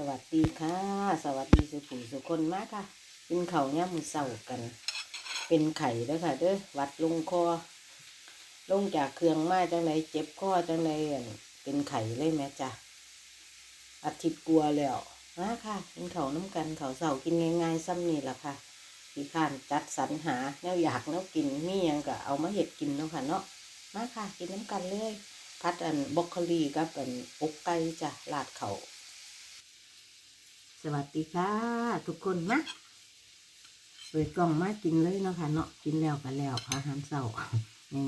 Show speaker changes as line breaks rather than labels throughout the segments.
สวัสดีค่ะ สวัสดีสุขุสุคนมากค่ะกินเขาวย่ามมือเศร้ากัน เป็นไข่เด้อค่ะเด้อวัดลงคอลงจากเครื่องมาจังไรเจ็บคอจังไรอั่นเป็นไข่เลยแม่จ้ะอาทิตย์กลัวแล้วมาค่ะกินเขาน้ำกันเขาเศร้ากินง่ายๆซ้ำนี่แหละค่ะพี่ข้านจัดสรรหาแนวอยากแนวกินมียังก็เอามาเห็ดกินเนาะค่ะเนาะมาค่ะกินน้ำกันเลย พัดอันบรอกโคลีกับอันอกไก่จ้ะลาดเขา สวัสดีค่ะ ทุกคนมาเปิดกล่องมากินเลยเนาะค่ะเนาะกินแล้วกันแล้วอาหารเสาร์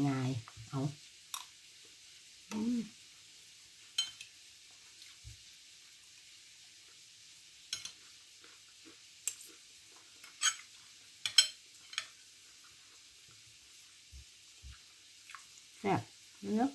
ง่ายๆเอาแซ่บเนาะ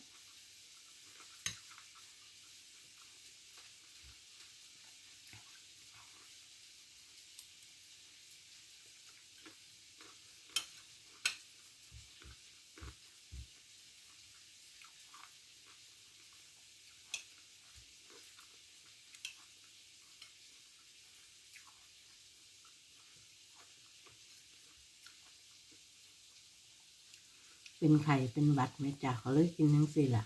เป็นไข่เป็นหวัดไหมจ้ะเขาเลยกินทั้งสี่ละ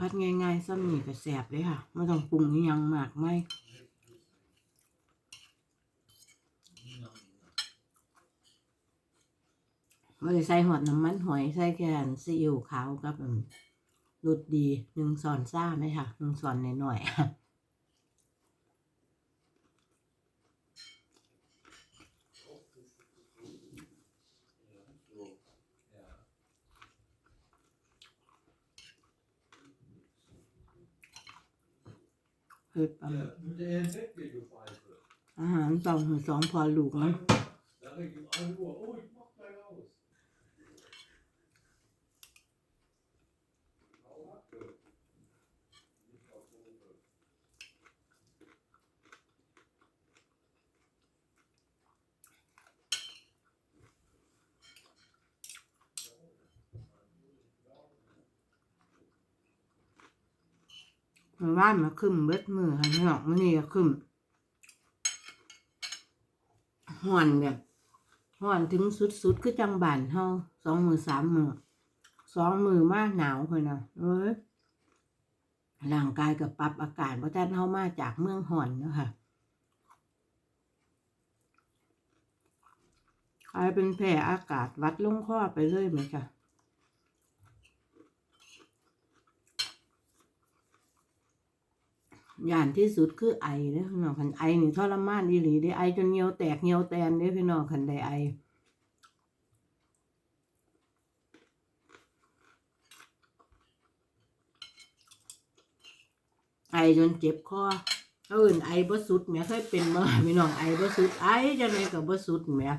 พัดง่ายๆซ้ำหนี่ก็แสบเลยค่ะ ไม่ต้องปรุงยังมากไม่ ไม่ได้ใส่หอดน้ำมันหอยใส่แค่ซีอิ๊วขาวกับรสดีหนึ่งส่อนซ่าไหมคะหนึ่งส่อนหน่อยๆเฮ็ดปลาหมึก
Ja, moet je een dekje vijven.
อาหารสองถึงสองพอลูกนะ มันว่านมาขึ้นเบิดมือค่ะพี่น้องมันนี่ก็ขึ้นห่อนแบบห่อนถึงสุดๆคือจังบานเฮาสองมือสามมือสองมือมากหนาวเลยนะเอ้ยร่างกายกับปรับอากาศเพราะท่านเฮามาจากเมืองห่อนเนาะค่ะกลายเป็นแผ่อากาศวัดลงคอไปเลยไหมคะ อ ย่างที่สุดคือไอเด้อพี่น้องคันไอนี่ทรมานอีหลีเด้ไอจนเหนียวแตกเหนียวแตนเด้อพี่น้องคันใดไอไอจนเจ็บคอเอื่นไอบ่สุดแหม่เคยเป็นมาพี่น้องไอบ่สุดไอจังไดก็บ่สุดแหม่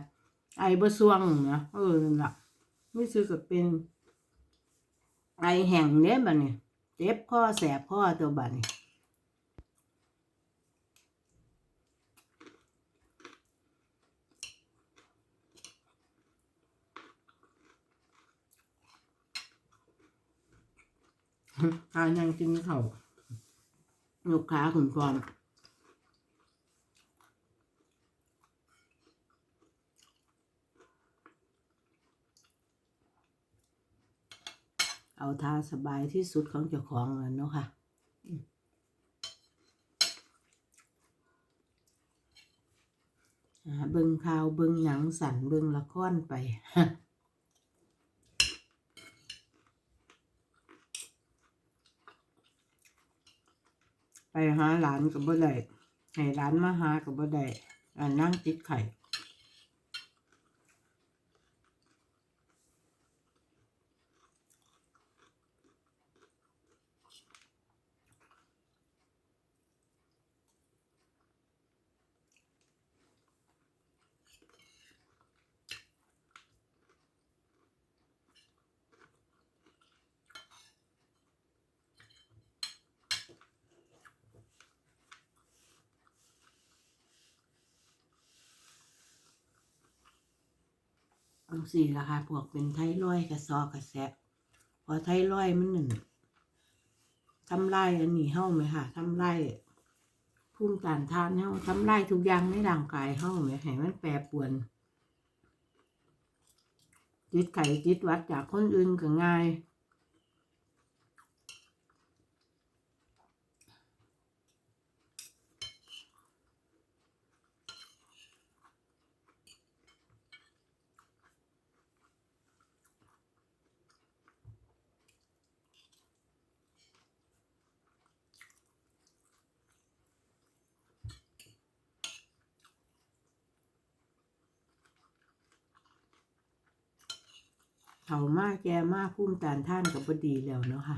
ไอบ่ซ่วงแหม่เออนั่นล่ะไม่ซื้อก็เป็น ไอแห้งเด้บัดนี้เจ็บคอแสบคอตัวบัดนี้ ทานยังกินเขาวลูกค้าขุนฟอมเอาทาสบายที่สุดของเจ้าของเลยเนาะค่ะอืมอ่าเบิ่งข่าวเบิ่งหนังสั่นเบิ่งละครไป ไปหาหลานกับบ่ได้ให้หลานมาหากับบ่ได้อ่านั่งติดไข่ บางสี่ละค่ะพวกเป็นไทรอยกระซอกระแสะพอไทรอยมันหนึ่งทำลายอันนี้เฮ้าไหมค่ะทำลายภูมิต้านทานเฮ้าทำลายทุกอย่างในร่างกายเฮ้าไหมให้มันแปรปวนจิตไข่จิตวัดจากคนอื่นก็ง่าย เฒ่ามากแก่มากพุ่มตานท่านกับบดีแล้วเนาะค่ะ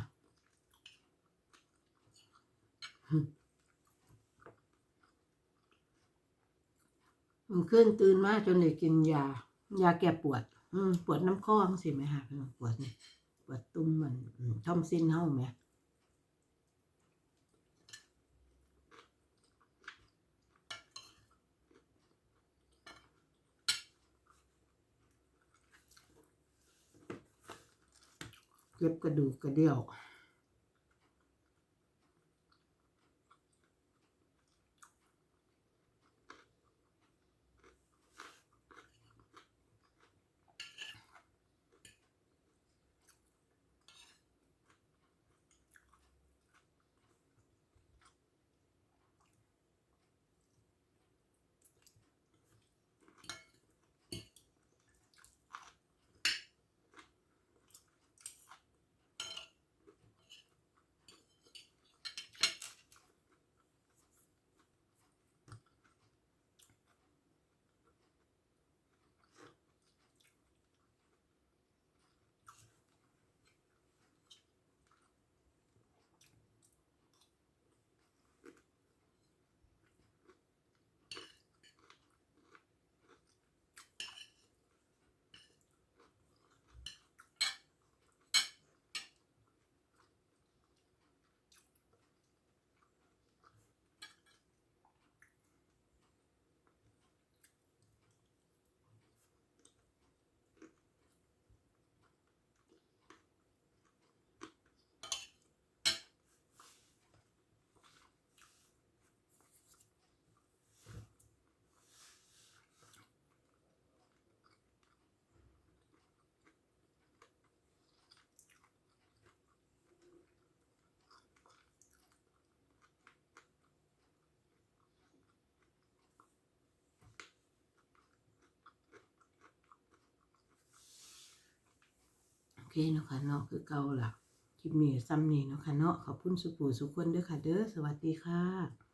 มันขึ้นตื่นมาจนได้กินยา ยาแก้ปวด อืมปวดน้ำข้องสิไหมคะปวดนี่ปวดตุ้มมันอืมทอมซินเฮ้าไหม เก็บกระดูกกระเดี่ยว เคเนาะค่ะเนาะคือเก่าล่ะคลิปนี้ซ้ำนี้เนาะค่ะเนาะขอบคุณสุปูสุขคนด้วยค่ะเด้อสวัสดีค่ะ